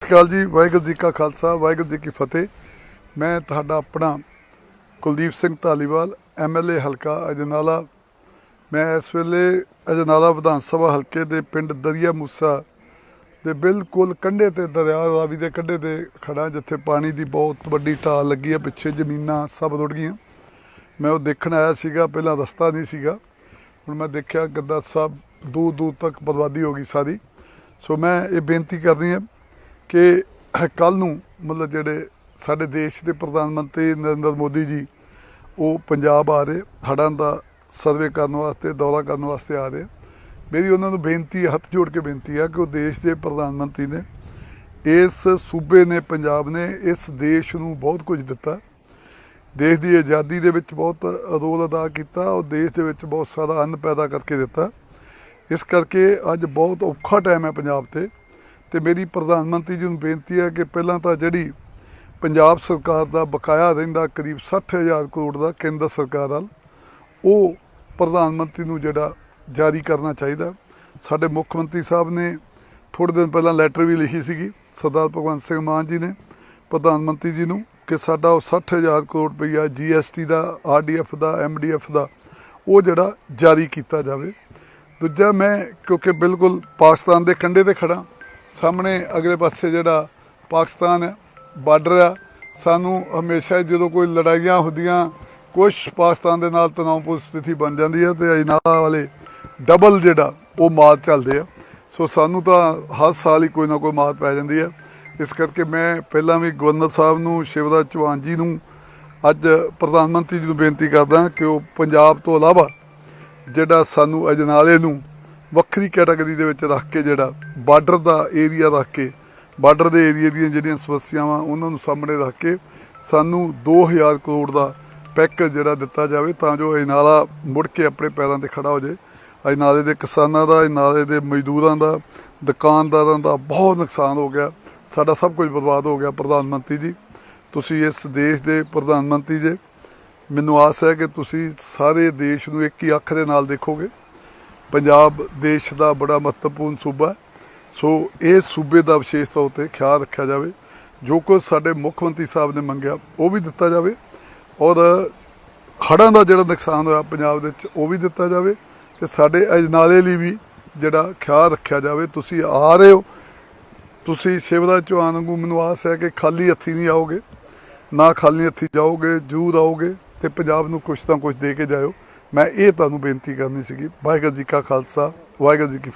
ਸਤਿ ਸ਼੍ਰੀ ਅਕਾਲ ਜੀ, ਵਾਹਿਗੁਰੂ ਜੀ ਕਾ ਖਾਲਸਾ, ਵਾਹਿਗੁਰੂ ਜੀ ਕੀ ਫਤਿਹ। ਮੈਂ ਤੁਹਾਡਾ ਆਪਣਾ ਕੁਲਦੀਪ ਸਿੰਘ ਧਾਲੀਵਾਲ ਐਮਐਲਏ ਹਲਕਾ ਅਜਨਾਲਾ। ਮੈਂ ਇਸ ਵੇਲੇ ਅਜਨਾਲਾ ਵਿਧਾਨ ਸਭਾ ਹਲਕੇ ਦੇ ਪਿੰਡ ਦਰਿਆ ਮੂਸਾ ਦੇ ਬਿਲਕੁਲ ਕੰਢੇ ਤੇ, ਦਰਿਆ ਰਾਵੀ ਦੇ ਕੰਢੇ ਤੇ ਖੜਾ ਜਿੱਥੇ ਪਾਣੀ ਦੀ ਬਹੁਤ ਵੱਡੀ ਢਾਲ ਲੱਗੀ ਹੈ, ਪਿੱਛੇ ਜ਼ਮੀਨਾਂ ਸਭ ਰੁੜ ਗਈਆਂ। ਮੈਂ ਉਹ ਦੇਖਣ ਆਇਆ ਸੀਗਾ, ਪਹਿਲਾਂ ਰਸਤਾ ਨਹੀਂ ਸੀਗਾ। ਹੁਣ ਮੈਂ ਦੇਖਿਆ ਗੱਦਾ ਸਾਹਿਬ ਦੂਰ ਦੂਰ ਤੱਕ ਬਰਬਾਦੀ ਹੋ ਗਈ ਸਾਰੀ। ਸੋ ਮੈਂ ਇਹ ਬੇਨਤੀ ਕਰਦੀ ਹਾਂ ਕਿ ਕੱਲ ਨੂੰ ਮਤਲਬ ਜਿਹੜੇ ਸਾਡੇ ਦੇਸ਼ ਦੇ ਪ੍ਰਧਾਨ ਮੰਤਰੀ ਨਰਿੰਦਰ ਮੋਦੀ ਜੀ, ਉਹ ਪੰਜਾਬ ਆ ਰਹੇ, ਹੜ੍ਹਾਂ ਦਾ ਸਰਵੇ ਕਰਨ ਵਾਸਤੇ, ਦੌਰਾ ਕਰਨ ਵਾਸਤੇ ਆ ਰਹੇ। ਮੇਰੀ ਉਹਨਾਂ ਨੂੰ ਬੇਨਤੀ ਹੱਥ ਜੋੜ ਕੇ ਬੇਨਤੀ ਆ ਕਿ ਉਹ ਦੇਸ਼ ਦੇ ਪ੍ਰਧਾਨ ਮੰਤਰੀ ਨੇ ਇਸ ਸੂਬੇ ਨੇ, ਪੰਜਾਬ ਨੇ ਇਸ ਦੇਸ਼ ਨੂੰ ਬਹੁਤ ਕੁਝ ਦਿੱਤਾ। ਦੇਸ਼ ਦੀ ਆਜ਼ਾਦੀ ਦੇ ਵਿੱਚ ਬਹੁਤ ਰੋਲ ਅਦਾ ਕੀਤਾ ਉਹ ਦੇਸ਼ ਦੇ ਵਿੱਚ ਬਹੁਤ ਸਾਰਾ ਅੰਨ ਪੈਦਾ ਕਰਕੇ ਦਿੱਤਾ। ਇਸ ਕਰਕੇ ਅੱਜ ਬਹੁਤ ਔਖਾ ਟਾਈਮ ਹੈ ਪੰਜਾਬ ਤੇ। ਤੇ ਮੇਰੀ ਪ੍ਰਧਾਨ ਮੰਤਰੀ ਜੀ ਨੂੰ ਬੇਨਤੀ ਹੈ ਕਿ ਪਹਿਲਾਂ ਤਾਂ ਜਿਹੜੀ ਪੰਜਾਬ ਸਰਕਾਰ ਦਾ ਬਕਾਇਆ ਰਹਿੰਦਾ ਕਰੀਬ 60000 ਕਰੋੜ ਦਾ ਕੇਂਦਰ ਸਰਕਾਰ ਨਾਲ ਉਹ ਪ੍ਰਧਾਨ ਮੰਤਰੀ ਨੂੰ ਜਿਹੜਾ ਜਾਰੀ ਕਰਨਾ ਚਾਹੀਦਾ। ਸਾਡੇ ਮੁੱਖ ਮੰਤਰੀ ਸਾਹਿਬ ਨੇ ਥੋੜੇ ਦਿਨ ਪਹਿਲਾਂ ਲੈਟਰ ਵੀ ਲਿਖੀ ਸੀਗੀ, ਸਰਦਾਰ ਭਗਵੰਤ ਸਿੰਘ ਮਾਨ ਜੀ ਨੇ ਪ੍ਰਧਾਨ ਮੰਤਰੀ ਜੀ ਨੂੰ ਕਿ ਸਾਡਾ ਉਹ 60000 ਕਰੋੜ ਰੁਪਈਆ ਜੀਐਸਟੀ ਦਾ ਆਰਡੀਐਫ ਦਾ ਐਮਡੀਐਫ ਦਾ, ਉਹ ਜਿਹੜਾ ਜਾਰੀ ਕੀਤਾ ਜਾਵੇ। ਦੂਜਾ ਮੈਂ ਕਿਉਂਕਿ ਬਿਲਕੁਲ ਪਾਕਿਸਤਾਨ ਦੇ ਕੰਢੇ ਤੇ ਖੜਾ ਸਾਹਮਣੇ ਅਗਲੇ ਪਾਸੇ ਜਿਹੜਾ ਪਾਕਿਸਤਾਨ ਹੈ ਬਾਰਡਰ ਆ, ਸਾਨੂੰ ਹਮੇਸ਼ਾ ਜਦੋਂ ਕੋਈ ਲੜਾਈਆਂ ਹੁੰਦੀਆਂ ਕੁਝ ਪਾਕਿਸਤਾਨ ਦੇ ਨਾਲ ਤਣਾਅਪੂਰਨ ਸਥਿਤੀ ਬਣ ਜਾਂਦੀ ਹੈ ਤੇ ਅਜਨਾਲਾ ਵਾਲੇ ਡਬਲ ਜਿਹੜਾ ਉਹ ਮਾਤ ਚੱਲਦੇ ਆ। ਸੋ ਸਾਨੂੰ ਤਾਂ ਹਰ ਸਾਲ ਹੀ ਕੋਈ ਨਾ ਕੋਈ ਮਾਤ ਪੈ ਜਾਂਦੀ ਹੈ ਇਸ ਕਰਕੇ ਮੈਂ ਪਹਿਲਾਂ ਵੀ ਗਵਰਨਰ ਸਾਹਿਬ ਨੂੰ, ਸ਼ਿਵਰਾਜ ਚੌਹਾਨ ਜੀ ਨੂੰ ਅੱਜ ਪ੍ਰਧਾਨ ਮੰਤਰੀ ਜੀ ਨੂੰ ਬੇਨਤੀ ਕਰਦਾ ਕਿ ਉਹ ਪੰਜਾਬ ਤੋਂ ਇਲਾਵਾ ਜਿਹੜਾ ਸਾਨੂੰ ਅਜਨਾਲੇ ਨੂੰ ਵੱਖਰੀ ਕੈਟਾਗਰੀ ਦੇ ਵਿੱਚ ਰੱਖ ਕੇ ਜਿਹੜਾ ਬਾਰਡਰ ਦਾ ਏਰੀਆ ਰੱਖ ਕੇ, ਬਾਰਡਰ ਦੇ ਏਰੀਆ ਦੀਆਂ ਜਿਹੜੀਆਂ ਸਮੱਸਿਆਵਾਂ ਉਹਨਾਂ ਨੂੰ ਸਾਹਮਣੇ ਰੱਖ ਕੇ ਸਾਨੂੰ 2000 ਕਰੋੜ ਦਾ ਪੈਕੇਜ ਜਿਹੜਾ ਦਿੱਤਾ ਜਾਵੇ ਤਾਂ ਜੋ ਅਜਨਾਲਾ ਮੁੜ ਕੇ ਆਪਣੇ ਪੈਰਾਂ ਤੇ ਖੜਾ ਹੋ ਜਾਏ। ਅਜਨਾਲੇ ਦੇ ਕਿਸਾਨਾਂ ਦਾ ਅਜਨਾਲੇ ਦੇ ਮਜ਼ਦੂਰਾਂ ਦਾ, ਦੁਕਾਨਦਾਰਾਂ ਦਾ ਬਹੁਤ ਨੁਕਸਾਨ ਹੋ ਗਿਆ। ਸਾਡਾ ਸਭ ਕੁਝ ਬਰਬਾਦ ਹੋ ਗਿਆ ਪ੍ਰਧਾਨ ਮੰਤਰੀ ਜੀ। ਤੁਸੀਂ ਇਸ ਦੇਸ਼ ਦੇ ਪ੍ਰਧਾਨ ਮੰਤਰੀ ਜੇ, ਮੈਨੂੰ ਆਸ ਹੈ ਕਿ ਤੁਸੀਂ ਸਾਰੇ ਦੇਸ਼ ਨੂੰ ਇੱਕ ਹੀ ਅੱਖ ਦੇ ਨਾਲ ਦੇਖੋਗੇ। ਪੰਜਾਬ ਦੇਸ਼ ਦਾ ਬੜਾ ਮਹੱਤਵਪੂਰਨ ਸੂਬਾ ਸੋ ਇਹ ਸੂਬੇ ਦਾ ਵਿਸ਼ੇਸ਼ ਤੌਰ ਤੇ ਖਿਆਲ ਰੱਖਿਆ ਜਾਵੇ। ਜੋ ਕੁਝ ਸਾਡੇ ਮੁੱਖ ਮੰਤਰੀ ਸਾਹਿਬ ਨੇ ਮੰਗਿਆ, ਉਹ ਵੀ ਦਿੱਤਾ ਜਾਵੇ। ਔਰ ਹੜ੍ਹਾਂ ਦਾ ਜਿਹੜਾ ਨੁਕਸਾਨ ਹੋਇਆ ਪੰਜਾਬ ਦੇ ਵਿੱਚ, ਉਹ ਵੀ ਦਿੱਤਾ ਜਾਵੇ। ਤੇ ਸਾਡੇ ਅਜਨਾਲੇ ਲਈ ਵੀ ਜਿਹੜਾ ਖਿਆਲ ਰੱਖਿਆ ਜਾਵੇ, ਤੁਸੀਂ ਆ ਰਹੇ ਹੋ। ਤੁਸੀਂ ਸ਼ਿਵਰਾਜ ਚੌਹਾਨ ਵਾਂਗੂ ਮੈਨੂੰ ਆਸ ਹੈ ਕਿ ਖਾਲੀ ਹੱਥੀ ਨਹੀਂ ਆਓਗੇ। ਨਾ ਖਾਲੀ ਹੱਥੀ ਜਾਓਗੇ ਜੂਰ ਆਓਗੇ ਤੇ ਪੰਜਾਬ ਨੂੰ ਕੁਛ ਤਾਂ ਕੁਛ ਦੇ ਕੇ ਜਾਇਓ। ਮੈਂ ਇਹ ਤੁਹਾਨੂੰ ਬੇਨਤੀ ਕਰਨੀ ਸੀਗੀ ਵਾਹਿਗੁਰੂ ਜੀ ਕਾ ਖਾਲਸਾ ਵਾਹਿਗੁਰੂ ਜੀ ਕੀ